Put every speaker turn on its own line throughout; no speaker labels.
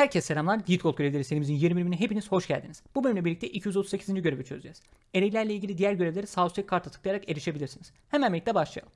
Herkese selamlar. Yiğit Kod Görevleri serimizin 20 bölümüne hepiniz hoş geldiniz. Bu bölümle birlikte 238. görevi çözeceğiz. Array'lerle ilgili diğer görevleri sağ üstteki karta tıklayarak erişebilirsiniz. Hemen birlikte başlayalım.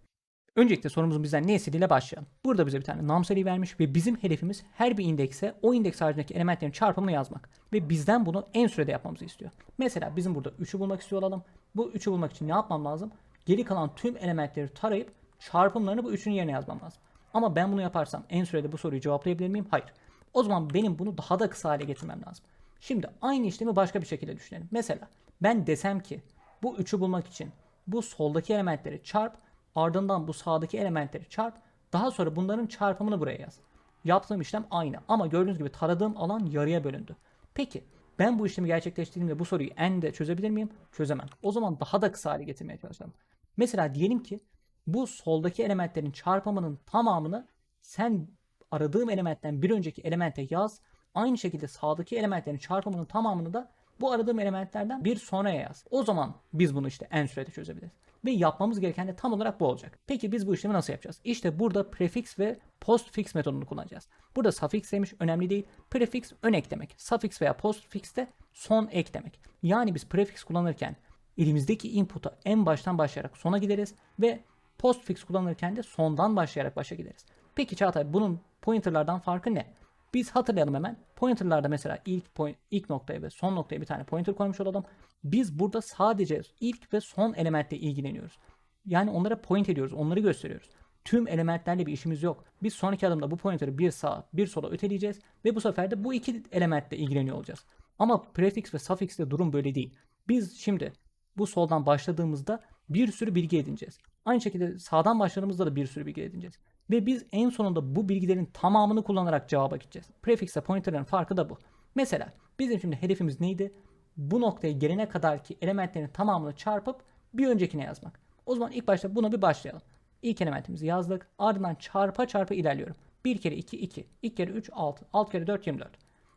Öncelikle sorumuzun bizden ne istediğiyle başlayalım. Burada bize bir tane num sayı vermiş ve bizim hedefimiz her bir indekse o indeks haricindeki elementlerin çarpımını yazmak. Ve bizden bunu en sürede yapmamızı istiyor. Mesela bizim burada 3'ü bulmak istiyor olalım. Bu 3'ü bulmak için ne yapmam lazım? Geri kalan tüm elementleri tarayıp çarpımlarını bu 3'ün yerine yazmam lazım. Ama ben bunu yaparsam en sürede bu soruyu cevaplayabilir miyim? Hayır. O zaman benim bunu daha da kısa hale getirmem lazım. Şimdi aynı işlemi başka bir şekilde düşünelim. Mesela ben desem ki bu 3'ü bulmak için bu soldaki elementleri çarp, ardından bu sağdaki elementleri çarp, daha sonra bunların çarpımını buraya yaz. Yaptığım işlem aynı ama gördüğünüz gibi taradığım alan yarıya bölündü. Peki ben bu işlemi gerçekleştirdiğimde bu soruyu n'de çözebilir miyim? Çözemem. O zaman daha da kısa hale getirmeye çalışalım. Mesela diyelim ki bu soldaki elementlerin çarpımının tamamını sen aradığım elementten bir önceki elemente yaz. Aynı şekilde sağdaki elementlerin çarpımının tamamını da bu aradığım elementlerden bir sonraya yaz. O zaman biz bunu işte en sürede çözebiliriz. Ve yapmamız gereken de tam olarak bu olacak. Peki biz bu işlemi nasıl yapacağız? İşte burada prefix ve postfix metodunu kullanacağız. Burada suffix demiş önemli değil. Prefix ön ek demek. Suffix veya postfix de son ek demek. Yani biz prefix kullanırken elimizdeki input'a en baştan başlayarak sona gideriz ve postfix kullanırken de sondan başlayarak başa gideriz. Peki Çağatay bunun pointerlardan farkı ne? Biz hatırlayalım hemen. Pointerlarda mesela ilk point, ilk noktaya ve son noktaya bir tane pointer koymuş olalım. Biz burada sadece ilk ve son elementle ilgileniyoruz. Yani onlara point ediyoruz, onları gösteriyoruz. Tüm elementlerle bir işimiz yok. Biz sonraki adımda bu pointer'ı bir sağa, bir sola öteleyeceğiz ve bu sefer de bu iki elementle ilgileniyor olacağız. Ama prefix ve suffix'te durum böyle değil. Biz şimdi bu soldan başladığımızda bir sürü bilgi edineceğiz. Aynı şekilde sağdan başladığımızda da bir sürü bilgi edineceğiz. Ve biz en sonunda bu bilgilerin tamamını kullanarak cevaba gideceğiz. Prefix ile pointer'ın farkı da bu. Mesela bizim şimdi hedefimiz neydi? Bu noktaya gelene kadar ki elementlerin tamamını çarpıp bir öncekine yazmak. O zaman ilk başta buna bir başlayalım. İlk elementimizi yazdık. Ardından çarpa çarpa ilerliyorum. 1 kere 2 2. 2 kere 3 6. 6 kere 4 24.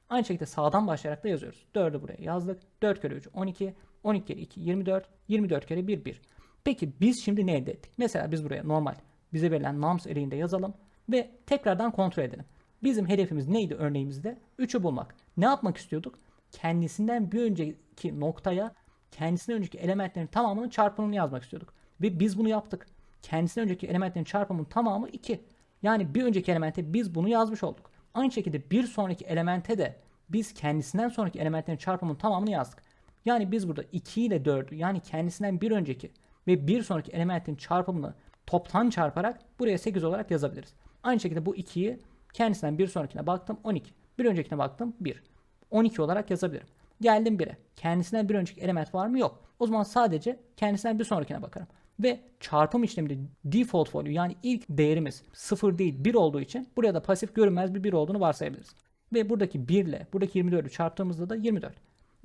Aynı şekilde sağdan başlayarak da yazıyoruz. 4'ü buraya yazdık. 4 kere 3 12. 12 kere 2 24. 24 kere 1 1. Peki biz şimdi ne elde ettik? Mesela biz buraya normal bize verilen nums array'inde yazalım ve tekrardan kontrol edelim. Bizim hedefimiz neydi örneğimizde? 3'ü bulmak. Ne yapmak istiyorduk? Kendisinden bir önceki noktaya kendisinden önceki elementlerin tamamının çarpımını yazmak istiyorduk. Ve biz bunu yaptık. Kendisinden önceki elementlerin çarpımının tamamı 2. Yani bir önceki elemente biz bunu yazmış olduk. Aynı şekilde bir sonraki elemente de biz kendisinden sonraki elementlerin çarpımının tamamını yazdık. Yani biz burada 2 ile 4'ü yani kendisinden bir önceki ve bir sonraki elementin çarpımını toptan çarparak buraya 8 olarak yazabiliriz. Aynı şekilde bu 2'yi kendisinden bir sonrakine baktım 12. Bir öncekine baktım 1. 12 olarak yazabilirim. Geldim 1'e. Kendisinden bir önceki element var mı? Yok. O zaman sadece kendisinden bir sonrakine bakarım. Ve çarpım işleminde default value yani ilk değerimiz 0 değil 1 olduğu için buraya da pasif görünmez bir 1 olduğunu varsayabiliriz. Ve buradaki 1 ile buradaki 24'ü çarptığımızda da 24.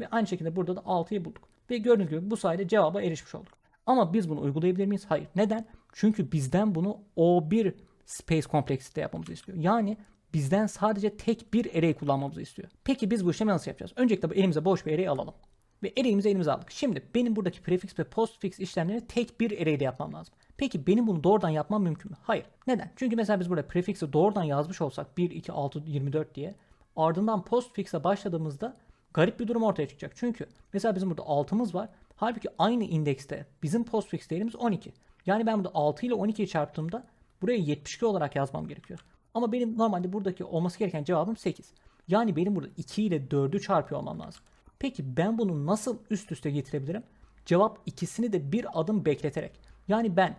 Ve aynı şekilde burada da 6'yı bulduk. Ve gördüğünüz gibi bu sayede cevaba erişmiş olduk. Ama biz bunu uygulayabilir miyiz? Hayır. Neden? Çünkü bizden bunu O1 space kompleksite yapmamızı istiyor. Yani bizden sadece tek bir array kullanmamızı istiyor. Peki biz bu işlemi nasıl yapacağız? Öncelikle elimize boş bir array alalım. Ve array'imizi elimize aldık. Şimdi benim buradaki prefix ve postfix işlemlerini tek bir array'de yapmam lazım. Peki benim bunu doğrudan yapmam mümkün mü? Hayır. Neden? Çünkü mesela biz burada prefix'i doğrudan yazmış olsak 1, 2, 6, 24 diye ardından postfix'e başladığımızda garip bir durum ortaya çıkacak. Çünkü mesela bizim burada 6'mız var. Halbuki aynı indekste bizim postfix değerimiz 12. Yani ben burada 6 ile 12'yi çarptığımda buraya 72 olarak yazmam gerekiyor. Ama benim normalde buradaki olması gereken cevabım 8. Yani benim burada 2 ile 4'ü çarpıyor olmam lazım. Peki ben bunu nasıl üst üste getirebilirim? Cevap ikisini de bir adım bekleterek. Yani ben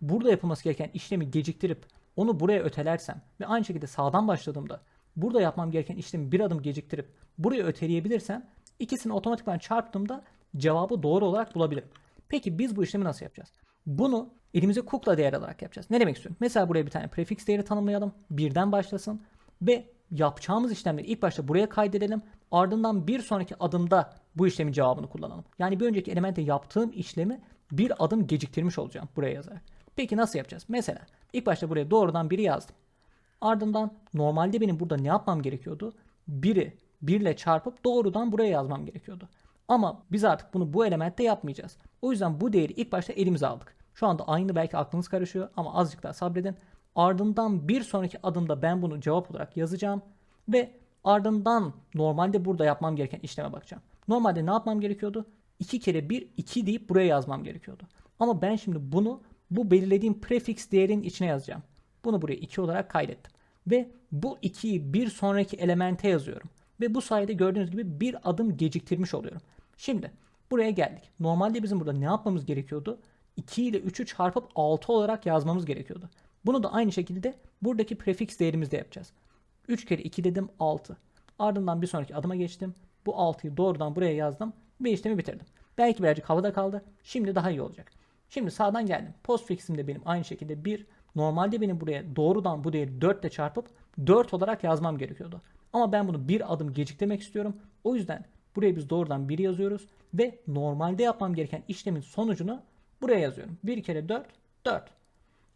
burada yapılması gereken işlemi geciktirip onu buraya ötelersem ve aynı şekilde sağdan başladığımda burada yapmam gereken işlemi bir adım geciktirip buraya öteleyebilirsem ikisini otomatikman çarptığımda cevabı doğru olarak bulabilirim. Peki biz bu işlemi nasıl yapacağız? Bunu elimize kukla değer alarak yapacağız. Ne demek istiyorum? Mesela buraya bir tane prefix değeri tanımlayalım. Birden başlasın ve yapacağımız işlemleri ilk başta buraya kaydedelim. Ardından bir sonraki adımda bu işlemin cevabını kullanalım. Yani bir önceki elemente yaptığım işlemi bir adım geciktirmiş olacağım buraya yazarak. Peki nasıl yapacağız? Mesela ilk başta buraya doğrudan biri yazdım. Ardından normalde benim burada ne yapmam gerekiyordu? Biri 1 ile çarpıp doğrudan buraya yazmam gerekiyordu. Ama biz artık bunu bu elementte yapmayacağız. O yüzden bu değeri ilk başta elimize aldık. Şu anda aynı belki aklınız karışıyor ama azıcık daha sabredin. Ardından bir sonraki adımda ben bunu cevap olarak yazacağım ve Ardından normalde burada yapmam gereken işleme bakacağım. Normalde ne yapmam gerekiyordu? 2 kere 1 2 deyip buraya yazmam gerekiyordu. Ama ben şimdi bunu bu belirlediğim prefix değerin içine yazacağım. Bunu buraya 2 olarak kaydettim. Ve bu 2'yi bir sonraki elemente yazıyorum. Ve bu sayede gördüğünüz gibi bir adım geciktirmiş oluyorum. Şimdi buraya geldik. Normalde bizim burada ne yapmamız gerekiyordu? 2 ile 3'ü çarpıp 6 olarak yazmamız gerekiyordu. Bunu da aynı şekilde buradaki prefix değerimizde yapacağız. 3 kere 2 dedim 6. Ardından bir sonraki adıma geçtim. Bu 6'yı doğrudan buraya yazdım ve işlemi bitirdim. Belki birazcık havada kaldı. Şimdi daha iyi olacak. Şimdi sağdan geldim. Postfix'im de benim aynı şekilde 1. Normalde benim buraya doğrudan bu değeri 4 ile çarpıp 4 olarak yazmam gerekiyordu. Ama ben bunu bir adım geciktirmek istiyorum. O yüzden buraya biz doğrudan 1 yazıyoruz ve normalde yapmam gereken işlemin sonucunu buraya yazıyorum. 1 kere 4 4.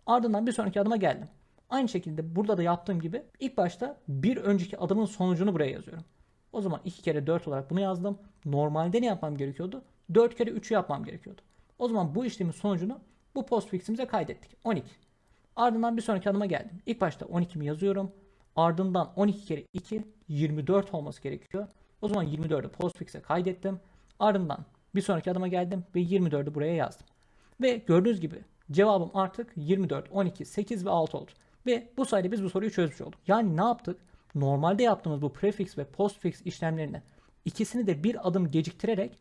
Ardından bir sonraki adıma geldim. Aynı şekilde burada da yaptığım gibi ilk başta bir önceki adımın sonucunu buraya yazıyorum. O zaman 2 kere 4 olarak bunu yazdım. Normalde ne yapmam gerekiyordu? 4 kere 3'ü yapmam gerekiyordu. O zaman bu işlemin sonucunu bu postfix'imize kaydettik. 12. Ardından bir sonraki adıma geldim. İlk başta 12'mi yazıyorum. Ardından 12 kere 2 24 olması gerekiyor. O zaman 24'ü postfix'e kaydettim. Ardından bir sonraki adıma geldim ve 24'ü buraya yazdım. Ve gördüğünüz gibi cevabım artık 24, 12, 8 ve 6 oldu. Ve bu sayede biz bu soruyu çözmüş olduk. Yani ne yaptık? Normalde yaptığımız bu prefix ve postfix işlemlerini ikisini de bir adım geciktirerek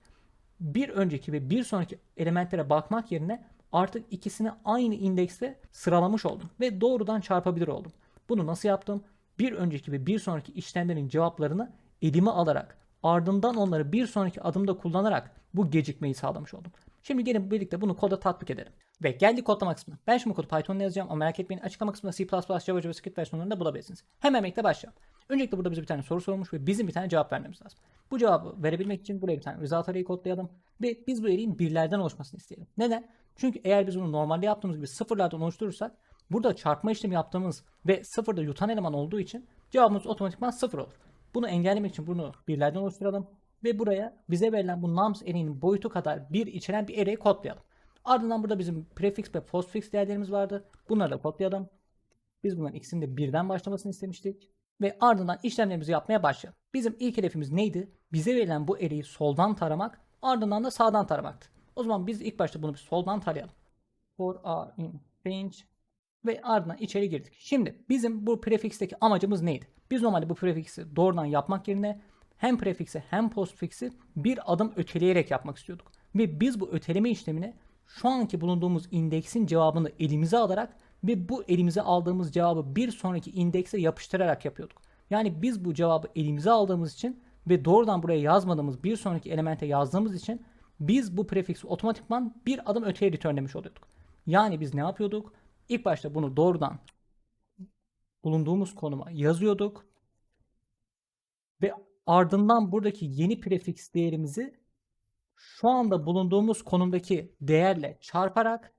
bir önceki ve bir sonraki elementlere bakmak yerine artık ikisini aynı indekste sıralamış oldum ve doğrudan çarpabilir oldum. Bunu nasıl yaptım? Bir önceki ve bir sonraki işlemlerin cevaplarını elime alarak ardından onları bir sonraki adımda kullanarak bu gecikmeyi sağlamış oldum. Şimdi gelin birlikte bunu koda tatbik edelim. Ve geldik kodlama kısmına. Ben şimdi kodu Python'la yazacağım ama merak etmeyin açıklama kısmında C++, Java, JavaScript versiyonlarında bulabilirsiniz. Hemen birlikte başlayalım. Öncelikle burada bize bir tane soru sorulmuş ve bizim bir tane cevap vermemiz lazım. Bu cevabı verebilmek için buraya bir tane result array'i kodlayalım ve biz bu array'in birlerden oluşmasını isteyelim. Neden? Çünkü eğer biz bunu normalde yaptığımız gibi sıfırlardan oluşturursak burada çarpma işlemi yaptığımız ve sıfırda yutan eleman olduğu için cevabımız otomatikman sıfır olur. Bunu engellemek için bunu birlerden oluşturalım ve buraya bize verilen bu nums array'nin boyutu kadar bir içeren bir array kodlayalım. Ardından burada bizim prefix ve postfix değerlerimiz vardı. Bunları da kodlayalım. Biz bunların ikisinin de birden başlamasını istemiştik. Ve ardından işlemlerimizi yapmaya başlayalım. Bizim ilk hedefimiz neydi? Bize verilen bu array'i soldan taramak, ardından da sağdan taramaktı. O zaman biz ilk başta bunu bir soldan tarayalım. For a in range ve ardından içeri girdik. Şimdi bizim bu prefixteki amacımız neydi? Biz normalde bu prefixi doğrudan yapmak yerine hem prefixi hem postfixi bir adım öteleyerek yapmak istiyorduk. Ve biz bu öteleme işlemini şu anki bulunduğumuz indeksin cevabını elimize alarak ve bu elimize aldığımız cevabı bir sonraki indekse yapıştırarak yapıyorduk. Yani biz bu cevabı elimize aldığımız için ve doğrudan buraya yazmadığımız bir sonraki elemente yazdığımız için biz bu prefiksi otomatikman bir adım öteye returnlemiş oluyorduk. Yani biz ne yapıyorduk? İlk başta bunu doğrudan bulunduğumuz konuma yazıyorduk. Ve ardından buradaki yeni prefix değerimizi şu anda bulunduğumuz konumdaki değerle çarparak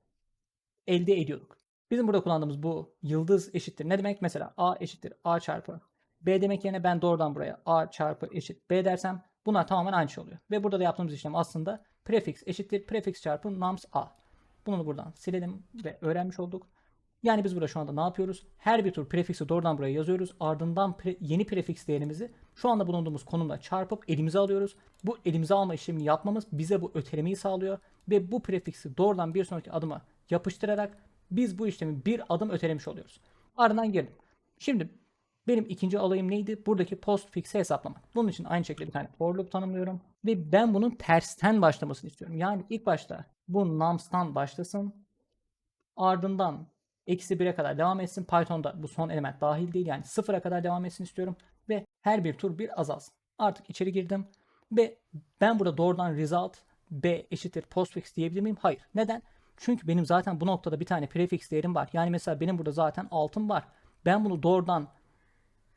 elde ediyorduk. Bizim burada kullandığımız bu yıldız eşittir. Ne demek? Mesela a eşittir a çarpı b demek yerine ben doğrudan buraya a çarpı eşit b dersem bunlar tamamen aynı şey oluyor. Ve burada da yaptığımız işlem aslında prefix eşittir prefix çarpı nums a. Bunu buradan silelim ve öğrenmiş olduk. Yani biz burada şu anda ne yapıyoruz? Her bir tur prefiksi doğrudan buraya yazıyoruz. Ardından pre yeni prefix değerimizi şu anda bulunduğumuz konumla çarpıp elimize alıyoruz. Bu elimize alma işlemini yapmamız bize bu ötelemeyi sağlıyor. Ve bu prefiksi doğrudan bir sonraki adıma yapıştırarak biz bu işlemi bir adım ötelemiş oluyoruz. Ardından gelin. Şimdi benim ikinci olayım neydi? Buradaki postfix'i hesaplamak. Bunun için aynı şekilde bir tane for loop tanımlıyorum. Ve ben bunun tersten başlamasını istiyorum. Yani ilk başta bu nums'tan başlasın. Ardından eksi 1'e kadar devam etsin. Python'da bu son element dahil değil. Yani sıfıra kadar devam etsin istiyorum. Ve her bir tur bir azalsın. Artık içeri girdim. Ve ben burada doğrudan result b eşittir postfix diyebilir miyim? Hayır. Neden? Çünkü benim zaten bu noktada bir tane prefix değerim var. Yani mesela benim burada zaten altın var. Ben bunu doğrudan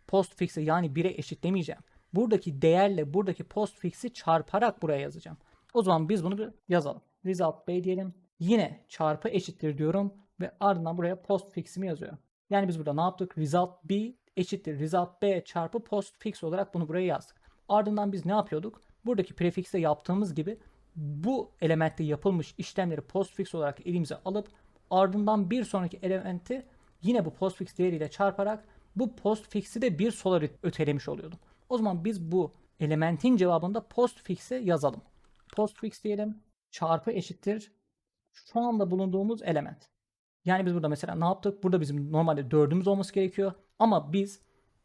postfix'e yani 1'e eşitlemeyeceğim. Buradaki değerle buradaki postfix'i çarparak buraya yazacağım. O zaman biz bunu bir yazalım. Result b diyelim. Yine çarpı eşittir diyorum ve ardından buraya postfix'imi yazıyorum. Yani biz burada ne yaptık? Result b eşittir result b çarpı postfix olarak bunu buraya yazdık. Ardından biz ne yapıyorduk? Buradaki prefix'te yaptığımız gibi bu elementte yapılmış işlemleri postfix olarak elimize alıp ardından bir sonraki elementi yine bu postfix değeriyle çarparak bu postfix'i de bir sola ötelemiş oluyordum. O zaman biz bu elementin cevabında postfix'e yazalım. Postfix diyelim. Çarpı eşittir. Şu anda bulunduğumuz element. Yani biz burada mesela ne yaptık? Burada bizim normalde dördümüz olması gerekiyor. Ama biz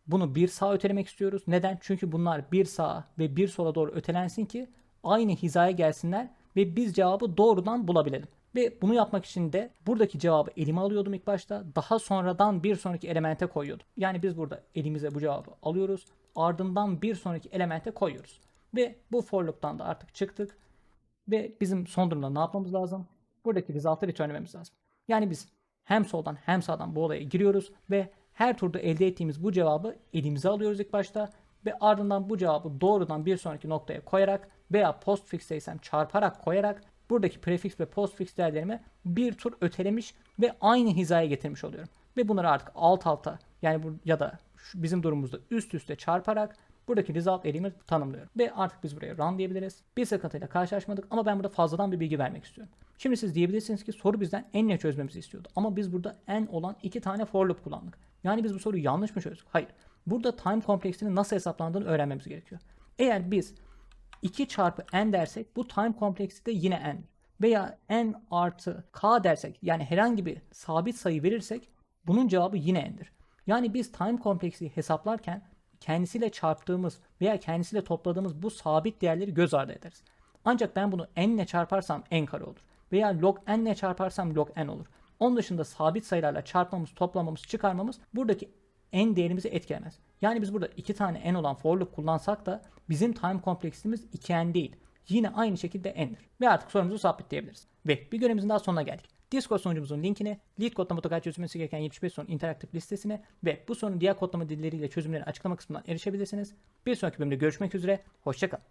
bunu bir sağa ötelemek istiyoruz. Neden? Çünkü bunlar bir sağa ve bir sola doğru ötelensin ki aynı hizaya gelsinler ve biz cevabı doğrudan bulabilelim. Ve bunu yapmak için de buradaki cevabı elime alıyordum ilk başta. Daha sonradan bir sonraki elemente koyuyordum. Yani biz burada elimize bu cevabı alıyoruz. Ardından bir sonraki elemente koyuyoruz. Ve bu for loop'tan da artık çıktık. Ve bizim son durumda ne yapmamız lazım? Buradaki result'ı returnlememiz lazım. Yani biz hem soldan hem sağdan bu olaya giriyoruz ve her turda elde ettiğimiz bu cevabı elimize alıyoruz ilk başta ve ardından bu cevabı doğrudan bir sonraki noktaya koyarak veya postfix'teysem çarparak koyarak buradaki prefix ve postfix değerlerimi bir tur ötelemiş ve aynı hizaya getirmiş oluyorum. Ve bunları artık alt alta yani bu, ya da bizim durumumuzda üst üste çarparak buradaki result elimi tanımlıyorum. Ve artık biz buraya run diyebiliriz. Bir sıkıntıyla karşılaşmadık ama ben burada fazladan bir bilgi vermek istiyorum. Şimdi siz diyebilirsiniz ki soru bizden en ne çözmemizi istiyordu. Ama biz burada en olan iki tane for loop kullandık. Yani biz bu soruyu yanlış mı çözdük? Hayır. Burada time kompleksinin nasıl hesaplandığını öğrenmemiz gerekiyor. Eğer biz 2 çarpı n dersek bu time kompleksi de yine n. Veya n artı k dersek yani herhangi bir sabit sayı verirsek bunun cevabı yine n'dir. Yani biz time kompleksi hesaplarken kendisiyle çarptığımız veya kendisiyle topladığımız bu sabit değerleri göz ardı ederiz. Ancak ben bunu n ile çarparsam n kare olur. Veya log n ile çarparsam log n olur. Onun dışında sabit sayılarla çarpmamız, toplamamız, çıkarmamız buradaki n değerimizi etkilemez. Yani biz burada iki tane n olan for loop kullansak da bizim time kompleksimiz 2n değil. Yine aynı şekilde n'dir. Ve artık sorumuzu sabitleyebiliriz. Ve bir görevimizin daha sonuna geldik. Discord sunucumuzun linkini, lead kodlama mutlaka çözülmesi gereken 75 sorun interaktif listesine ve bu sorunun diğer kodlama dilleriyle çözümlerine açıklama kısmından erişebilirsiniz. Bir sonraki bölümde görüşmek üzere, hoşçakalın.